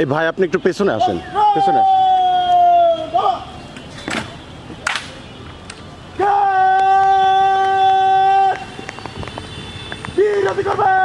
এই ভাই আপনি একটু পেছনে আসেন পেছনে। বিরতি করবে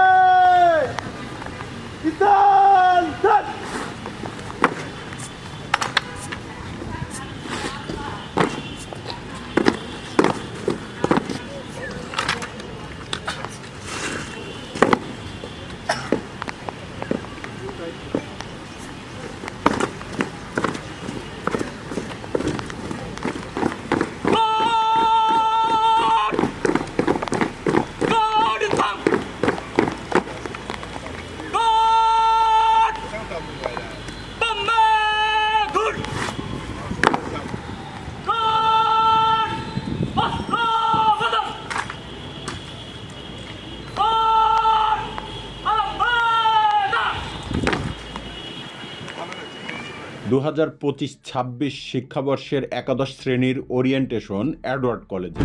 দু হাজার পঁচিশ ছাব্বিশ শিক্ষাবর্ষের একাদশ শ্রেণির ওরিয়েন্টেশন অ্যাডওয়ার্ড কলেজে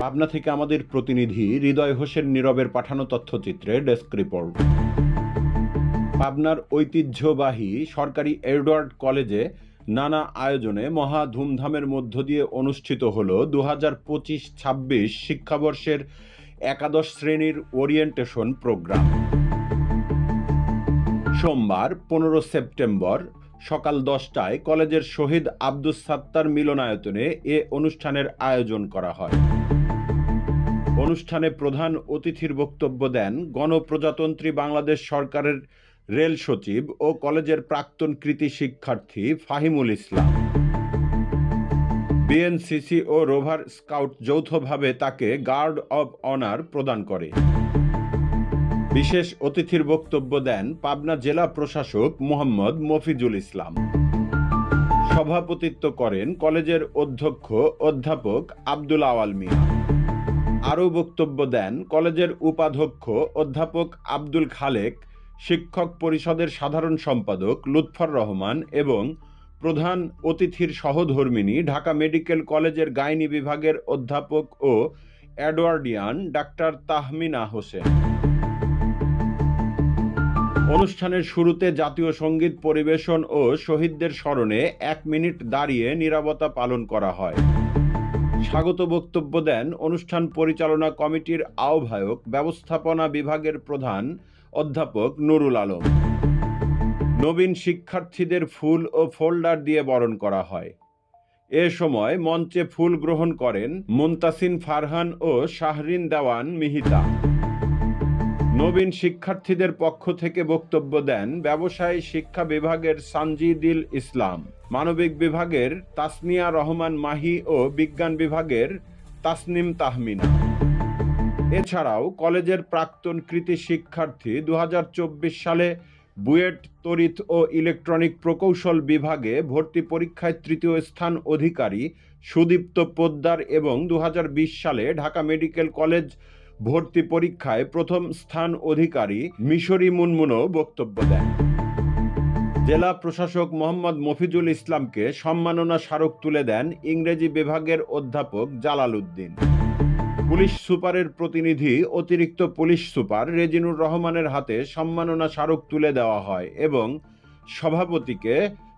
পাবনা থেকে আমাদের প্রতিনিধি হৃদয় হোসেন নীরবের পাঠানো তথ্যচিত্রে ডেস্ক রিপোর্ট পাবনার ঐতিহ্যবাহী সরকারি এডওয়ার্ড কলেজে নানা আয়োজনে মহা ধুমধামের মধ্য দিয়ে অনুষ্ঠিত হল দু হাজার পঁচিশ ছাব্বিশ শিক্ষাবর্ষের একাদশ শ্রেণির ওরিয়েন্টেশন প্রোগ্রাম সোমবার, পনেরো সেপ্টেম্বর, সকাল দশটায় কলেজের শহীদ আব্দুস সাত্তার মিলনায়তনে এ অনুষ্ঠানের আয়োজন করা হয়। অনুষ্ঠানে প্রধান অতিথির বক্তব্য দেন গণপ্রজাতন্ত্রী বাংলাদেশ সরকারের রেল সচিব ও কলেজের প্রাক্তন কৃতি শিক্ষার্থী ফাহিমুল ইসলাম। বিএনসিসি ও রোভার স্কাউট যৌথভাবে তাকে গার্ড অব অনার প্রদান করে। বিশেষ অতিথির বক্তব্য দেন পাবনা জেলা প্রশাসক মোহাম্মদ মফিজুল ইসলাম। সভাপতিত্ব করেন কলেজের অধ্যক্ষ অধ্যাপক আব্দুল আওয়াল মিয়া। আরও বক্তব্য দেন কলেজের উপাধ্যক্ষ অধ্যাপক আব্দুল খালেক, শিক্ষক পরিষদের সাধারণ সম্পাদক লুৎফর রহমান এবং প্রধান অতিথির সহধর্মিণী ঢাকা মেডিকেল কলেজের গাইনি বিভাগের অধ্যাপক ও অ্যাডওয়ার্ডিয়ান ডাক্তার তাহমিনা হোসেন। অনুষ্ঠানের শুরুতে জাতীয় সংগীত পরিবেশন ও শহীদদের স্মরণে এক মিনিট দাঁড়িয়ে নিরাপত্তা পালন করা হয়। স্বাগত বক্তব্য দেন অনুষ্ঠান পরিচালনা কমিটির আহ্বায়ক, ব্যবস্থাপনা বিভাগের প্রধান অধ্যাপক নুরুল আলম। নবীন শিক্ষার্থীদের ফুল ও ফোল্ডার দিয়ে বরণ করা হয়। এ সময় মঞ্চে ফুল গ্রহণ করেন মুনতাসিন ফারহান ও শাহরিন দেওয়ান মিহিতা। নবীন শিক্ষার্থীদের পক্ষ থেকে বক্তব্য দেন ব্যবসায় শিক্ষা বিভাগের সানজিদিল ইসলাম, মানবিক বিভাগের তাসনিয়া রহমান মাহি ও বিজ্ঞান বিভাগের তাসনিম তাহমিনা। এছাড়াও কলেজের প্রাক্তন কৃতি শিক্ষার্থী দু হাজার চব্বিশ সালে বুয়েট, তড়িৎ ও ইলেকট্রনিক প্রকৌশল বিভাগে ভর্তি পরীক্ষায় তৃতীয় স্থান অধিকারী সুদীপ্ত পোদ্দার এবং দু হাজার বিশ সালে ঢাকা মেডিকেল কলেজ ভর্তি পরীক্ষায় প্রথম স্থান অধিকারী মিশরি মুনমুনও বক্তব্য দেন। জেলা প্রশাসক মোহাম্মদ মফিজুল ইসলামকে সম্মাননা স্মারক তুলে দেন ইংরেজি বিভাগের অধ্যাপক জালাল উদ্দিন। পুলিশ সুপারের প্রতিনিধি অতিরিক্ত পুলিশ সুপার রেজিনুর রহমানের হাতে সম্মাননা স্মারক তুলে দেওয়া হয় এবং সভাপতিকে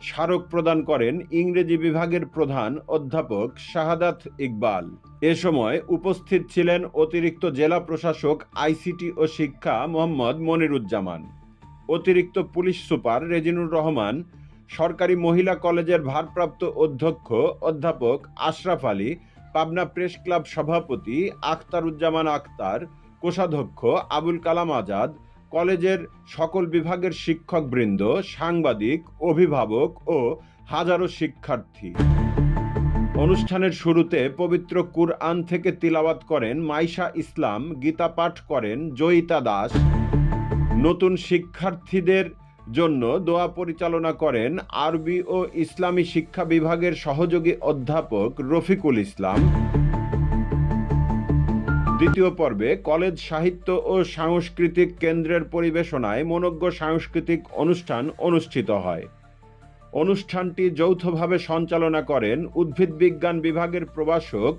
স্মারক প্রদান করেন ইংরেজি বিভাগের প্রধান অধ্যাপক শাহাদাত ইকবাল। এ সময় উপস্থিত ছিলেন অতিরিক্ত জেলা প্রশাসক, আইসিটি ও শিক্ষা মোহাম্মদ মনিরুজ্জামান। অতিরিক্ত পুলিশ সুপার রেজিনুর রহমান, সরকারি মহিলা কলেজের ভারপ্রাপ্ত অধ্যক্ষ অধ্যাপক আশরাফ আলী, পাবনা প্রেস ক্লাব সভাপতি আখতারুজ্জামান আক্তার কোষাধ্যক্ষ আবুল কালাম আজাদ কলেজের সকল বিভাগের শিক্ষকবৃন্দ, সাংবাদিক, অভিভাবক ও হাজারো শিক্ষার্থী। অনুষ্ঠানের শুরুতে পবিত্র কুরআন থেকে তিলাওয়াত করেন মাইশা ইসলাম, গীতা পাঠ করেন জয়িতা দাস। নতুন শিক্ষার্থীদের জন্য দোয়া পরিচালনা করেন আরবি ও ইসলামী শিক্ষা বিভাগের সহযোগী অধ্যাপক রফিকুল ইসলাম। দ্বিতীয় পর্বে কলেজ সাহিত্য ও সাংস্কৃতিক কেন্দ্রের পরিবেশনায় মনজ্ঞ সাংস্কৃতিক অনুষ্ঠান অনুষ্ঠিত হয়। অনুষ্ঠানটি যৌথভাবে সঞ্চালনা করেন উদ্ভিদ বিজ্ঞান বিভাগের প্রভাষক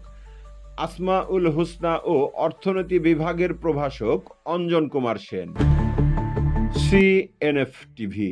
আসমাউল হুসনা ও অর্থনীতি বিভাগের প্রভাষক Anjan Kumar Sen. CNF TV